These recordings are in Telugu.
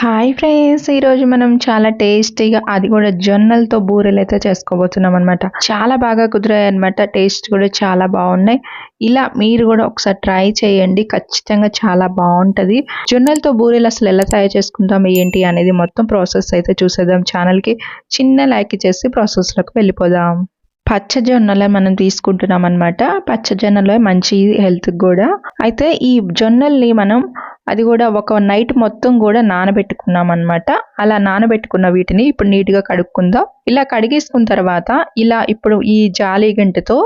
హాయ్ ఫ్రెండ్స్ ఈరోజు మనం చాలా టేస్టీగా అది కూడా జొన్నలతో బూరెలు అయితే చేసుకోబోతున్నాం అనమాట చాలా బాగా కుదిరాయి అనమాట టేస్ట్ కూడా చాలా బాగున్నాయి. ఇలా మీరు కూడా ఒకసారి ట్రై చేయండి ఖచ్చితంగా చాలా బాగుంటుంది. జొన్నలతో బూరెలు అసలు ఎలా తయారు చేసుకుంటాం ఏంటి అనేది మొత్తం ప్రాసెస్ అయితే చూసేద్దాం ఛానల్కి. చిన్న లైక్ చేసి ప్రాసెస్లోకి వెళ్ళిపోదాం. పచ్చజొన్నలే మనం తీసుకుంటున్నాం అనమాట పచ్చజొన్నలో మంచి హెల్త్ కూడా. అయితే ఈ జొన్నల్ని మనం అది కూడా ఒక నైట్ మొత్తం కూడా నానబెట్టుకున్నాం అనమాట అలా నానబెట్టుకున్న వీటిని ఇప్పుడు నీట్గా కడుక్కుందాం. ఇలా కడిగేసుకున్న తర్వాత ఇలా ఇప్పుడు ఈ జాలి గంటతో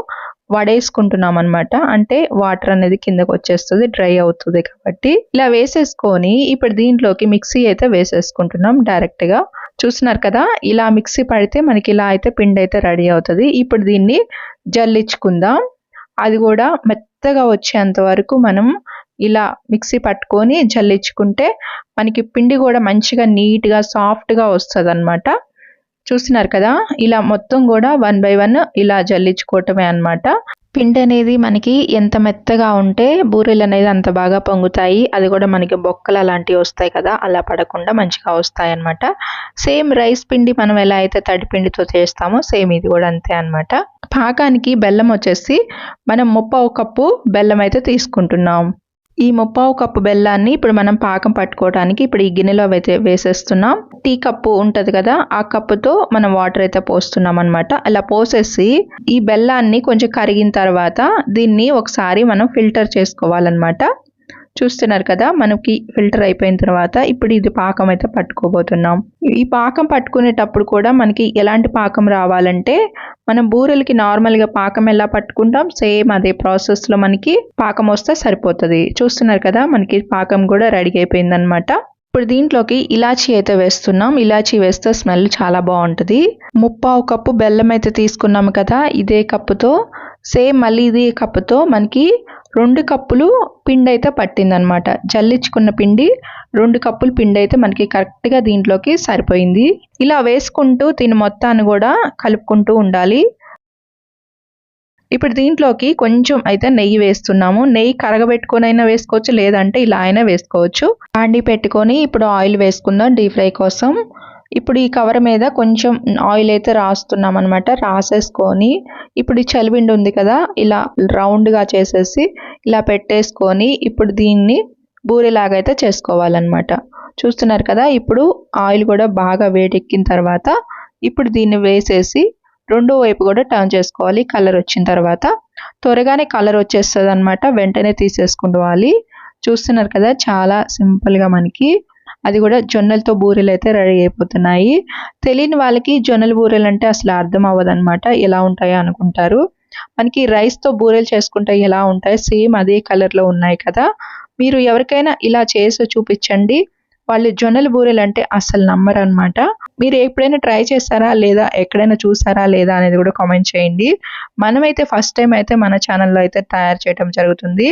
వడేసుకుంటున్నాం అనమాట అంటే వాటర్ అనేది కిందకు వచ్చేస్తుంది డ్రై అవుతుంది కాబట్టి. ఇలా వేసేసుకొని ఇప్పుడు దీంట్లోకి మిక్సీ అయితే వేసేసుకుంటున్నాం డైరెక్ట్గా. చూస్తున్నారు కదా ఇలా మిక్సీ పడితే మనకి ఇలా అయితే పిండి అయితే రెడీ అవుతుంది. ఇప్పుడు దీన్ని జల్లించుకుందాం. అది కూడా మెత్తగా వచ్చేంత వరకు మనం ఇలా మిక్సీ పట్టుకొని జల్లించుకుంటే మనకి పిండి కూడా మంచిగా నీట్గా సాఫ్ట్గా వస్తుంది అనమాట చూస్తున్నారు కదా? ఇలా మొత్తం కూడా వన్ బై వన్ ఇలా జల్లించుకోవటమే అనమాట పిండి అనేది మనకి ఎంత మెత్తగా ఉంటే బూరెలు అనేది అంత బాగా పొంగుతాయి. అది కూడా మనకి బొక్కలు అలాంటివి వస్తాయి కదా? అలా పడకుండా మంచిగా వస్తాయి అనమాట సేమ్ రైస్ పిండి మనం ఎలా అయితే తడిపిండితో చేస్తామో సేమ్ ఇది కూడా అంతే అనమాట పాకానికి బెల్లం వచ్చేసి మనం ముప్ప కప్పు బెల్లం అయితే తీసుకుంటున్నాం. ఈ ముప్పావు కప్పు బెల్లాన్ని ఇప్పుడు మనం పాకం పట్టుకోవడానికి ఇప్పుడు ఈ గిన్నెలో అయితే వేసేస్తున్నాం. టీ కప్పు ఉంటుంది కదా ఆ కప్పుతో మనం వాటర్ అయితే పోస్తున్నాం అనమాట అలా పోసేసి ఈ బెల్లాన్ని కొంచెం కరిగిన తర్వాత దీన్ని ఒకసారి మనం ఫిల్టర్ చేసుకోవాలన్నమాట. చూస్తున్నారు కదా మనకి ఫిల్టర్ అయిపోయిన తర్వాత ఇప్పుడు ఇది పాకం అయితే పట్టుకోబోతున్నాం. ఈ పాకం పట్టుకునేటప్పుడు కూడా మనకి ఎలాంటి పాకం రావాలంటే మనం బూరెలకి నార్మల్గా పాకం ఎలా పట్టుకుంటాం సేమ్ అదే ప్రాసెస్లో మనకి పాకం వస్తే సరిపోతుంది. చూస్తున్నారు కదా మనకి పాకం కూడా రెడీ అయిపోయింది అనమాట ఇప్పుడు దీంట్లోకి ఇలాచీ అయితే వేస్తున్నాం. ఇలాచీ వేస్తే స్మెల్ చాలా బాగుంటుంది. ముప్పావు కప్పు బెల్లం అయితే తీసుకున్నాము కదా ఇదే కప్పుతో. సేమ్ మళ్ళీ ఇదే కప్పుతో మనకి రెండు కప్పులు పిండి అయితే పట్టిందనమాట. జల్లించుకున్న పిండి రెండు కప్పులు పిండి అయితే మనకి కరెక్ట్గా దీంట్లోకి సరిపోయింది. ఇలా వేసుకుంటూ దీని మొత్తాన్ని కూడా కలుపుకుంటూ ఉండాలి. ఇప్పుడు దీంట్లోకి కొంచెం అయితే నెయ్యి వేస్తున్నాము. నెయ్యి కరగబెట్టుకొని అయినా వేసుకోవచ్చు లేదంటే ఇలా అయినా వేసుకోవచ్చు. అండి పెట్టుకొని ఇప్పుడు ఆయిల్ వేసుకుందాం డీప్ ఫ్రై కోసం. ఇప్పుడు ఈ కవర్ మీద కొంచెం ఆయిల్ అయితే రాస్తున్నాం అనమాట రాసేసుకొని. ఇప్పుడు ఈ చలివిండి ఉంది కదా ఇలా రౌండ్గా చేసేసి ఇలా పెట్టేసుకొని ఇప్పుడు దీన్ని బూరెలాగా అయితే చేసుకోవాలన్నమాట. చూస్తున్నారు కదా ఇప్పుడు ఆయిల్ కూడా బాగా వేడెక్కిన తర్వాత ఇప్పుడు దీన్ని వేసేసి రెండో వైపు కూడా టర్న్ చేసుకోవాలి. కలర్ వచ్చిన తర్వాత త్వరగానే కలర్ వచ్చేస్తుంది అనమాట వెంటనే తీసేసుకోవాలి చూస్తున్నారు కదా చాలా సింపుల్గా మనకి అది కూడా జొన్నలతో బూరెలు అయితే రెడీ అయిపోతున్నాయి. తెలియని వాళ్ళకి జొన్నల బూరెలు అంటే అసలు అర్థం అవ్వదనమాట ఎలా ఉంటాయో అనుకుంటారు. మనకి రైస్తో బూరెలు చేసుకుంటే ఎలా ఉంటాయి? సేమ్ అదే కలర్లో ఉన్నాయి కదా. మీరు ఎవరికైనా ఇలా చేసి చూపించండి. వాళ్ళు జొన్నల బూరెలు అంటే అసలు నమ్మరు అనమాట మీరు ఎప్పుడైనా ట్రై చేస్తారా లేదా ఎక్కడైనా చూసారా? లేదా అనేది కూడా కామెంట్ చేయండి. మనమైతే ఫస్ట్ టైం అయితే మన ఛానల్లో అయితే తయారు చేయడం జరుగుతుంది.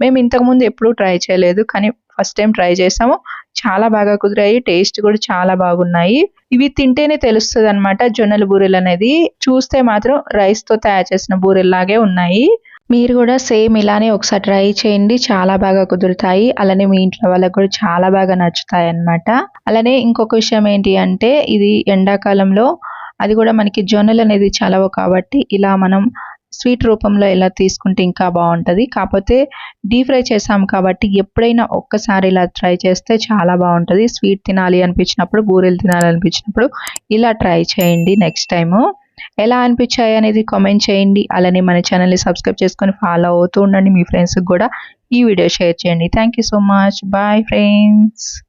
మేము ఇంతకుముందు ఎప్పుడూ ట్రై చేయలేదు కానీ ఫస్ట్ టైం ట్రై చేసాము చాలా బాగా కుదిరాయి టేస్ట్ కూడా చాలా బాగున్నాయి. ఇవి తింటేనే తెలుస్తుంది అనమాట జొన్నల బూరెలు అనేది చూస్తే మాత్రం రైస్తో తయారు చేసిన బూరెల్లాగే ఉన్నాయి. మీరు కూడా సేమ్ ఇలానే ఒకసారి ట్రై చేయండి. చాలా బాగా కుదురుతాయి. అలానే మీ ఇంట్లో వాళ్ళకి కూడా చాలా బాగా నచ్చుతాయి అనమాట అలానే ఇంకొక విషయం ఏంటి అంటే ఇది ఎండాకాలంలో అది కూడా మనకి జొన్నలు అనేది చలవ కాబట్టి ఇలా మనం స్వీట్ రూపంలో ఇలా తీసుకుంటే ఇంకా బాగుంటుంది. కాకపోతే డీప్ ఫ్రై చేసాం కాబట్టి ఎప్పుడైనా ఒక్కసారి ఇలా ట్రై చేస్తే చాలా బాగుంటుంది. స్వీట్ తినాలి అనిపించినప్పుడు బూరెలు తినాలి అనిపించినప్పుడు ఇలా ట్రై చేయండి నెక్స్ట్ టైము. ఎలా అనిపించాయి అనేది కామెంట్ చేయండి. అలానే మన ఛానల్ని సబ్స్క్రైబ్ చేసుకొని ఫాలో అవుతూ ఉండండి. మీ ఫ్రెండ్స్కి కూడా ఈ వీడియో షేర్ చేయండి. Thank so much bye friends